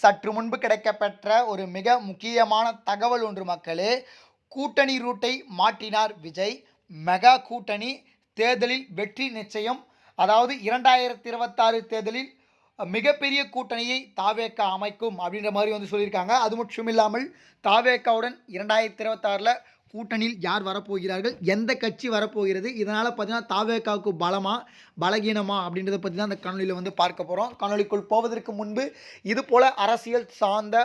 சற்று முன்பு கிடைக்கப்பெற்ற ஒரு மிக முக்கியமான தகவல் ஒன்று மக்களே. கூட்டணி ரூட்டை மாற்றினார் விஜய். மெகா கூட்டணி தேர்தலில் வெற்றி நிச்சயம். அதாவது இரண்டாயிரத்தி இருபத்தாறு தேர்தலில் மிகப்பெரிய கூட்டணியை தாவேக்கா அமைக்கும் அப்படின்ற மாதிரி வந்து சொல்லியிருக்காங்க. அது மட்டும் இல்லாமல் தாவேக்காவுடன் இரண்டாயிரத்தி இருபத்தாறில் கூட்டணியில் யார் வரப்போகிறார்கள்? எந்த கட்சி வரப்போகிறது? இதனால் பார்த்தீங்கன்னா தாவேக்காவுக்கு பலமா பலகீனமா அப்படின்றத பற்றி தான் அந்த காணொலியில் வந்து பார்க்க போகிறோம் காணொலிக்குள் போவதற்கு முன்பு இது போல் அரசியல் சார்ந்த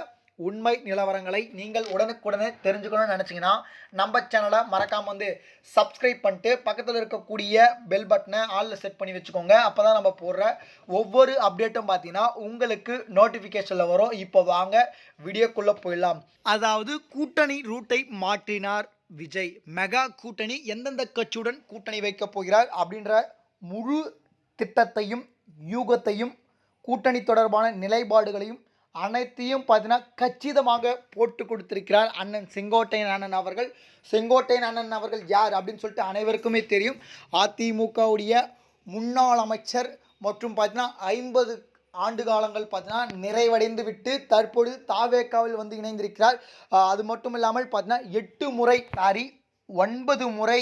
உண்மை நிலவரங்களை நீங்கள் உடனுக்குடனே தெரிஞ்சுக்கணும்னு நினச்சிங்கன்னா நம்ம சேனலை மறக்காமல் வந்து சப்ஸ்கிரைப் பண்ணிட்டு பக்கத்தில் இருக்கக்கூடிய பெல் பட்டனை ஆளில் செட் பண்ணி வச்சுக்கோங்க. அப்போ தான் நம்ம போடுற ஒவ்வொரு அப்டேட்டும் பார்த்தீங்கன்னா உங்களுக்கு நோட்டிஃபிகேஷனில் வரும். இப்போ வாங்க வீடியோக்குள்ளே போயிடலாம். அதாவது கூட்டணி ரூட்டை மாற்றினார் விஜய். மெகா கூட்டணி எந்தெந்த கட்சியுடன் கூட்டணி வைக்கப் போகிறார் அப்படின்ற முழு திட்டத்தையும் யூகத்தையும் கூட்டணி தொடர்பான நிலைப்பாடுகளையும் அனைத்தையும் பார்த்தீங்கன்னா கச்சிதமாக போட்டு கொடுத்திருக்கிறார் அண்ணன் செங்கோட்டையன் அண்ணன் அவர்கள். செங்கோட்டையன் அண்ணன் அவர்கள் யார் அப்படின்னு சொல்லிட்டு அனைவருக்குமே தெரியும். அதிமுகவுடைய முன்னாள் அமைச்சர் மற்றும் பார்த்தீங்கன்னா ஐம்பது ஆண்டு காலங்கள் பார்த்தீங்கன்னா நிறைவடைந்து விட்டு தற்பொழுது தாவேக்காவில் வந்து இணைந்திருக்கிறார். அது மட்டும் இல்லாமல் பார்த்தீங்கன்னா எட்டு முறை சாரி ஒன்பது முறை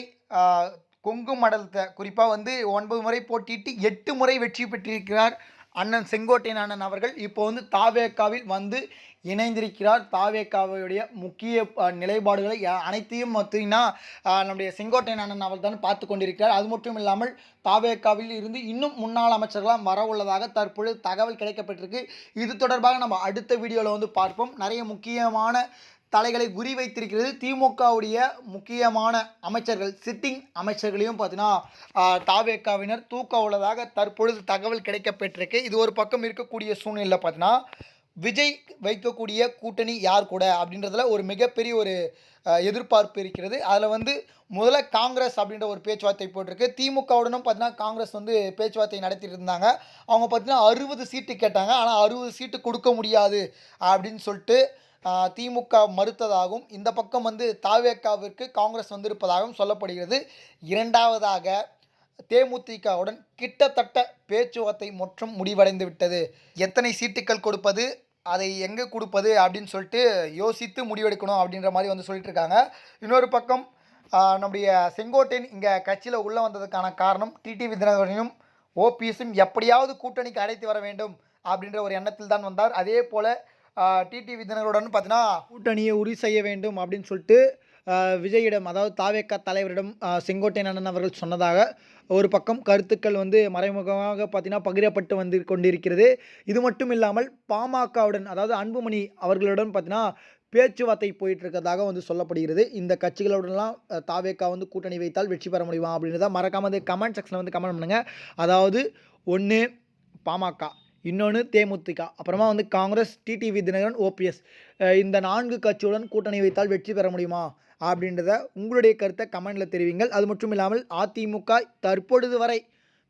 கொங்கு மடலத்தை குறிப்பாக வந்து ஒன்பது முறை போட்டியிட்டு எட்டு முறை வெற்றி பெற்றிருக்கிறார். அண்ணன் செங்கோட்டையன் அண்ணன் அவர்கள் இப்போ வந்து தாவேக்காவில் வந்து இணைந்திருக்கிறார். தாவேக்காவுடைய முக்கிய நிலைப்பாடுகளை யா- அனைத்தையும் பார்த்தீங்கன்னா நம்முடைய செங்கோட்டையன் அண்ணன் அவர் தான் பார்த்து கொண்டிருக்கிறார் அது மட்டும் இல்லாமல் தாவேக்காவில் இருந்து இன்னும் முன்னாள் அமைச்சர்களாம் வரவுள்ளதாக தற்பொழுது தகவல் கிடைக்கப்பட்டிருக்கு. இது தொடர்பாக நம்ம அடுத்த வீடியோவில் வந்து பார்ப்போம். நிறைய முக்கியமான தலைகளை குறி வைத்திருக்கிறது திமுகவுடைய முக்கியமான அமைச்சர்கள் சிட்டிங் அமைச்சர்களையும் பார்த்தீங்கன்னா தாவேக்காவினர் தூக்க உள்ளதாக தற்பொழுது தகவல் கிடைக்கப்பெற்றிருக்கு. இது ஒரு பக்கம் இருக்கக்கூடிய சூழ்நிலை பார்த்தீங்கன்னா விஜய் வைக்கக்கூடிய கூட்டணி யார் கூட அப்படின்றதுல ஒரு மிகப்பெரிய ஒரு எதிர்பார்ப்பு இருக்கிறது. அதில் வந்து முதல்ல காங்கிரஸ் அப்படின்ற ஒரு பேச்சுவார்த்தை போட்டிருக்கு. திமுகவுடனும் பார்த்தீங்கன்னா காங்கிரஸ் வந்து பேச்சுவார்த்தை நடத்திட்டு இருந்தாங்க. அவங்க பார்த்தீங்கன்னா அறுபது சீட்டு கேட்டாங்க. ஆனால் அறுபது சீட்டு கொடுக்க முடியாது அப்படின்னு சொல்லிட்டு திமுக மறுத்ததாகவும் இந்த பக்கம் வந்து தாவேக்காவிற்கு காங்கிரஸ் வந்திருப்பதாகவும் சொல்லப்படுகிறது. இரண்டாவதாக தேமுதிகவுடன் கிட்டத்தட்ட பேச்சுவார்த்தை மற்றும் முடிவடைந்து விட்டது. எத்தனை சீட்டுகள் கொடுப்பது அதை எங்கே கொடுப்பது அப்படின்னு சொல்லிட்டு யோசித்து முடிவெடுக்கணும் அப்படின்ற மாதிரி வந்து சொல்லிட்டு இருக்காங்க. இன்னொரு பக்கம் நம்முடைய செங்கோட்டையன் இங்கே கட்சியில் உள்ளே வந்ததுக்கான காரணம் டிடிவி தினகரனையும் ஓபிஎஸும் எப்படியாவது கூட்டணிக்கு அழைத்து வர வேண்டும் அப்படின்ற ஒரு எண்ணத்தில் தான் வந்தார். அதே போல் டிடிவி தினகருடன் பார்த்தீங்கன்னா கூட்டணியை உறுதி செய்ய வேண்டும் அப்படின்னு சொல்லிட்டு விஜயிடம் அதாவது தாவேக்கா தலைவரிடம் செங்கோட்டையன் அண்ணன் அவர்கள் சொன்னதாக ஒரு பக்கம் கருத்துக்கள் வந்து மறைமுகமாக பார்த்தீங்கன்னா பகிரப்பட்டு வந்து கொண்டிருக்கிறது. இது மட்டும் இல்லாமல் பாமகவுடன் அதாவது அன்புமணி அவர்களுடன் பார்த்தீங்கன்னா பேச்சுவார்த்தை போயிட்டு இருக்கதாக வந்து சொல்லப்படுகிறது. இந்த கட்சிகளுடன்லாம் தாவேக்கா வந்து கூட்டணி வைத்தால் வெற்றி பெற முடியுமா அப்படின்றத மறக்காம வந்து கமெண்ட் செக்ஷனில் வந்து கமெண்ட் பண்ணுங்கள் அதாவது ஒன்று பாமக. இன்னொன்று தேமுதிக. அப்புறமா வந்து காங்கிரஸ் டிடிவி தினகரன் ஓபிஎஸ் இந்த நான்கு கட்சியுடன் கூட்டணி வைத்தால் வெற்றி பெற முடியுமா? அப்படின்றத உங்களுடைய கருத்தை கமெண்டில் தெரிவிங்கள். அது மட்டும் இல்லாமல் அதிமுக தற்பொழுது வரை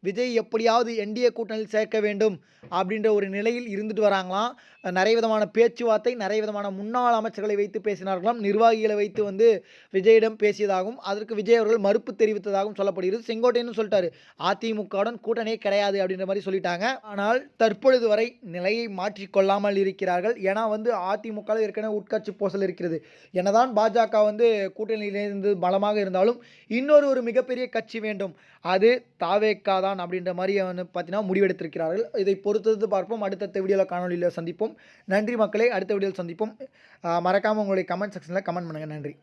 விஜய் எப்படியாவது என்டிஏ கூட்டணியில் சேர்க்க வேண்டும் அப்படின்ற ஒரு நிலையில் இருந்துட்டு வராங்களாம். நிறைய விதமான பேச்சுவார்த்தை நிறைய விதமான முன்னாள் அமைச்சர்களை வைத்து பேசினார்களாம். நிர்வாகிகளை வைத்து வந்து விஜயிடம் பேசியதாகவும் அதற்கு விஜய் அவர்கள் மறுப்பு தெரிவித்ததாகவும் சொல்லப்படுகிறது. செங்கோட்டையன்னு சொல்லிட்டாரு அதிமுகவுடன் கூட்டணியே கிடையாது அப்படின்ற மாதிரி சொல்லிட்டாங்க. ஆனால் தற்பொழுது வரை நிலையை மாற்றிக்கொள்ளாமல் இருக்கிறார்கள். ஏன்னா வந்து அதிமுக ஏற்கனவே உட்கட்சி போசல் இருக்கிறது. என்னதான் பாஜக வந்து கூட்டணியிலிருந்து பலமாக இருந்தாலும் இன்னொரு ஒரு மிகப்பெரிய கட்சி வேண்டும். அது தாவேக்கா தான் அப்படின்ற மாதிரி வந்து பார்த்தீங்கன்னா முடிவெடுத்திருக்கிறார்கள். இதை பொறுத்தது பார்ப்போம். அடுத்தடுத்த வீடியோவில் காணொலியில் சந்திப்போம். நன்றி மக்களே. அடுத்த வீடியோவில் சந்திப்போம். மறக்காமல் உங்களுடைய கமெண்ட் செக்ஷனில் கமெண்ட் பண்ணுங்கள் நன்றி.